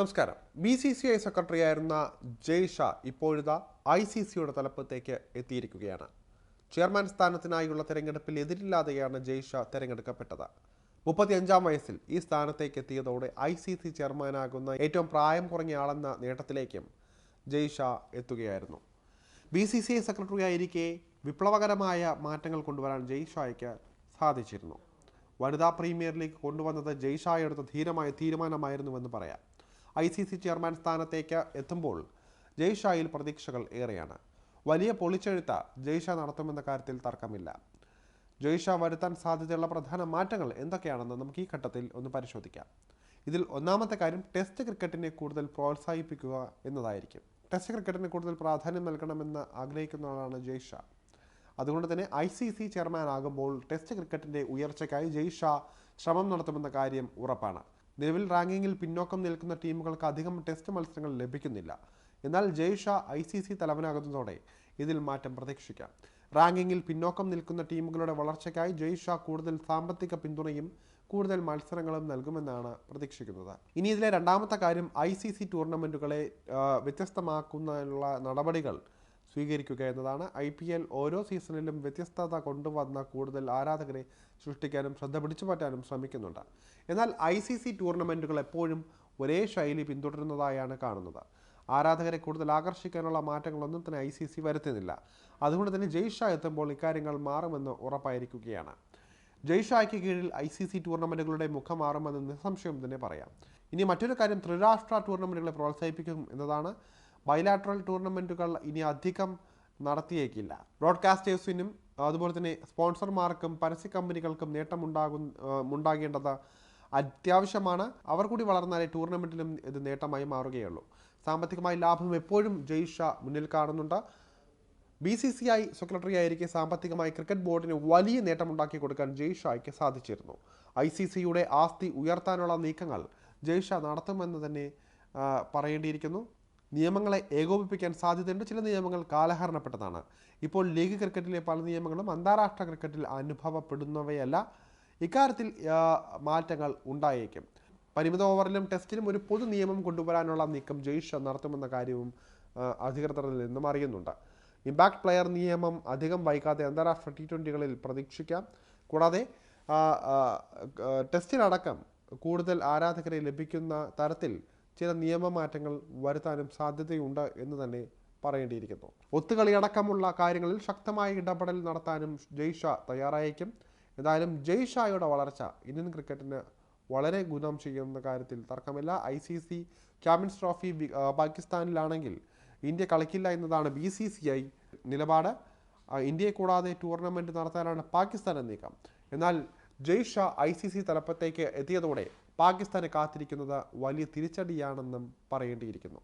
നമസ്കാരം. B C C I secretary ആയിരുന്ന ജയ് ഷാ ഇപ്പോഴിതാ ഐ സി സിയുടെ തലപ്പത്തേക്ക് എത്തിയിരിക്കുകയാണ്. ചെയർമാൻ സ്ഥാനത്തിനായുള്ള തെരഞ്ഞെടുപ്പിൽ എതിരില്ലാതെയാണ് ജയ് ഷാ തെരഞ്ഞെടുക്കപ്പെട്ടത്. മുപ്പത്തിയഞ്ചാം വയസ്സിൽ ഈ സ്ഥാനത്തേക്ക് എത്തിയതോടെ ഐ സി സി ചെയർമാനാകുന്ന ഏറ്റവും പ്രായം കുറഞ്ഞ ആളെന്ന നേട്ടത്തിലേക്കും ജയ് ഷാ എത്തുകയായിരുന്നു. B C C I secretary ആയിരിക്കെ വിപ്ലവകരമായ മാറ്റങ്ങൾ കൊണ്ടുവരാൻ ജയ് ഷായ്ക്ക് സാധിച്ചിരുന്നു. വനിതാ പ്രീമിയർ ലീഗ് കൊണ്ടുവന്നത് ജയ്ഷായ എടുത്ത ധീരമായ തീരുമാനമായിരുന്നുവെന്ന് പറയാം. ഐ സി സി ചെയർമാൻ സ്ഥാനത്തേക്ക് എത്തുമ്പോൾ ജയ്ഷായിൽ പ്രതീക്ഷകൾ ഏറെയാണ്. വലിയ പൊളിച്ചെഴുത്ത ജയ്ഷ നടത്തുമെന്ന കാര്യത്തിൽ തർക്കമില്ല. ജയ്ഷ വരുത്താൻ സാധ്യതയുള്ള പ്രധാന മാറ്റങ്ങൾ എന്തൊക്കെയാണെന്ന് നമുക്ക് ഈ ഘട്ടത്തിൽ ഒന്ന് പരിശോധിക്കാം. ഇതിൽ ഒന്നാമത്തെ കാര്യം ടെസ്റ്റ് ക്രിക്കറ്റിനെ കൂടുതൽ പ്രോത്സാഹിപ്പിക്കുക എന്നതായിരിക്കും. ടെസ്റ്റ് ക്രിക്കറ്റിന് കൂടുതൽ പ്രാധാന്യം നൽകണമെന്ന് ആഗ്രഹിക്കുന്ന ആളാണ് ജയ്ഷ. അതുകൊണ്ട് തന്നെ ഐ സി സി ചെയർമാനാകുമ്പോൾ ടെസ്റ്റ് ക്രിക്കറ്റിന്റെ ഉയർച്ചയ്ക്കായി ജയ്ഷ ശ്രമം നടത്തുമെന്ന കാര്യം ഉറപ്പാണ്. നിലവിൽ റാങ്കിങ്ങിൽ പിന്നോക്കം നിൽക്കുന്ന ടീമുകൾക്ക് അധികം ടെസ്റ്റ് മത്സരങ്ങൾ ലഭിക്കുന്നില്ല. എന്നാൽ Jay Shah I C C തലവനാകുന്നതോടെ ഇതിൽ മാറ്റം പ്രതീക്ഷിക്കാം. റാങ്കിങ്ങിൽ പിന്നോക്കം നിൽക്കുന്ന ടീമുകളുടെ വളർച്ചയ്ക്കായി ജയ് ഷാ കൂടുതൽ സാമ്പത്തിക പിന്തുണയും കൂടുതൽ മത്സരങ്ങളും നൽകുമെന്നാണ് പ്രതീക്ഷിക്കുന്നത്. ഇനി ഇതിലെ രണ്ടാമത്തെ കാര്യം ഐ സി സി ടൂർണമെന്റുകളെ വ്യത്യസ്തമാക്കുന്നതിനുള്ള നടപടികൾ സ്വീകരിക്കുക എന്നതാണ് ഐ പി എൽ ഓരോ സീസണിലും വ്യത്യസ്തത കൊണ്ടുവന്ന കൂടുതൽ ആരാധകരെ സൃഷ്ടിക്കാനും ശ്രദ്ധ പിടിച്ചു മാറ്റാനും ശ്രമിക്കുന്നുണ്ട്. എന്നാൽ ഐ സി സി ടൂർണമെന്റുകൾ എപ്പോഴും ഒരേ ശൈലി പിന്തുടരുന്നതായാണ് കാണുന്നത്. ആരാധകരെ കൂടുതൽ ആകർഷിക്കാനുള്ള മാറ്റങ്ങളൊന്നും തന്നെ ഐ സി സി വരുത്തുന്നില്ല. അതുകൊണ്ട് തന്നെ ജയ് ഷാ എത്തുമ്പോൾ ഇക്കാര്യങ്ങൾ മാറുമെന്ന് ഉറപ്പായിരിക്കുകയാണ്. ജയ് ഷായ്ക്ക് കീഴിൽ ഐ സി സി ടൂർണമെന്റുകളുടെ മുഖം മാറുമെന്ന് നിസ്സംശയം തന്നെ പറയാം. ഇനി മറ്റൊരു കാര്യം ത്രിരാഷ്ട്ര ടൂർണമെന്റുകളെ പ്രോത്സാഹിപ്പിക്കും എന്നതാണ് ബൈലാട്രൽ ടൂർണമെന്റുകൾ ഇനി അധികം നടത്തിയേക്കില്ല. ബ്രോഡ്കാസ്റ്റേഴ്സിനും അതുപോലെ തന്നെ സ്പോൺസർമാർക്കും പരസ്യ കമ്പനികൾക്കും നേട്ടമുണ്ടാകും ഉണ്ടാകേണ്ടത് അത്യാവശ്യമാണ്. അവർ കൂടി വളർന്നാലേ ടൂർണമെന്റിലും ഇത് നേട്ടമായി മാറുകയുള്ളൂ. സാമ്പത്തികമായി ലാഭം എപ്പോഴും ജയ്ഷ മുന്നിൽ കാണുന്നുണ്ട്. B C C I secretary ആയിരിക്കെ സാമ്പത്തികമായി ക്രിക്കറ്റ് ബോർഡിന് വലിയ നേട്ടമുണ്ടാക്കി കൊടുക്കാൻ ജയ്ഷായ്ക്ക് സാധിച്ചിരുന്നു. ഐ സി സിയുടെ ആസ്തി ഉയർത്താനുള്ള നീക്കങ്ങൾ ജയ്ഷ നടത്തുമെന്ന് തന്നെ പറയേണ്ടിയിരിക്കുന്നു. നിയമങ്ങളെ ഏകോപിപ്പിക്കാൻ സാധ്യതയുണ്ട്. ചില നിയമങ്ങൾ കാലഹരണപ്പെട്ടതാണ്. ഇപ്പോൾ ലീഗ് ക്രിക്കറ്റിലെ പല നിയമങ്ങളും അന്താരാഷ്ട്ര ക്രിക്കറ്റിൽ അനുഭവപ്പെടുന്നവയല്ല. ഇക്കാര്യത്തിൽ മാറ്റങ്ങൾ ഉണ്ടായേക്കും. പരിമിത ഓവറിലും ടെസ്റ്റിലും ഒരു പൊതു നിയമം കൊണ്ടുവരാനുള്ള നീക്കം ജയ്ഷ നടത്തുമെന്ന കാര്യവും അധികൃതരിൽ നിന്നും അറിയുന്നുണ്ട്. ഇമ്പാക്ട് പ്ലെയർ നിയമം അധികം വൈകാതെ അന്താരാഷ്ട്ര ടി ട്വന്റികളിൽ പ്രതീക്ഷിക്കാം. കൂടാതെ ടെസ്റ്റിലടക്കം കൂടുതൽ ആരാധകരെ ലഭിക്കുന്ന തരത്തിൽ ചില നിയമമാറ്റങ്ങൾ വരുത്താനും സാധ്യതയുണ്ട് എന്ന് തന്നെ പറയേണ്ടിയിരിക്കുന്നു. ഒത്തുകളി അടക്കമുള്ള കാര്യങ്ങളിൽ ശക്തമായ ഇടപെടൽ നടത്താനും ജയ്ഷ തയ്യാറായേക്കും. എന്തായാലും ജയ്ഷായുടെ വളർച്ച ഇന്ത്യൻ ക്രിക്കറ്റിന് വളരെ ഗുണം ചെയ്യുന്ന കാര്യത്തിൽ തർക്കമില്ല. I C C champions trophy പാകിസ്ഥാനിലാണെങ്കിൽ India കളിക്കില്ല എന്നതാണ് ബി സി സി ഐ നിലപാട്. ഇന്ത്യയെ കൂടാതെ ടൂർണമെന്റ് നടത്താനാണ് പാകിസ്ഥാൻ നീക്കം. എന്നാൽ ജയ്ഷ ഐ സി സി തലപ്പത്തേക്ക് എത്തിയതോടെ പാകിസ്ഥാനെ കാത്തിരിക്കുന്നത് വലിയ തിരിച്ചടിയാണെന്നും പറയേണ്ടിയിരിക്കുന്നു.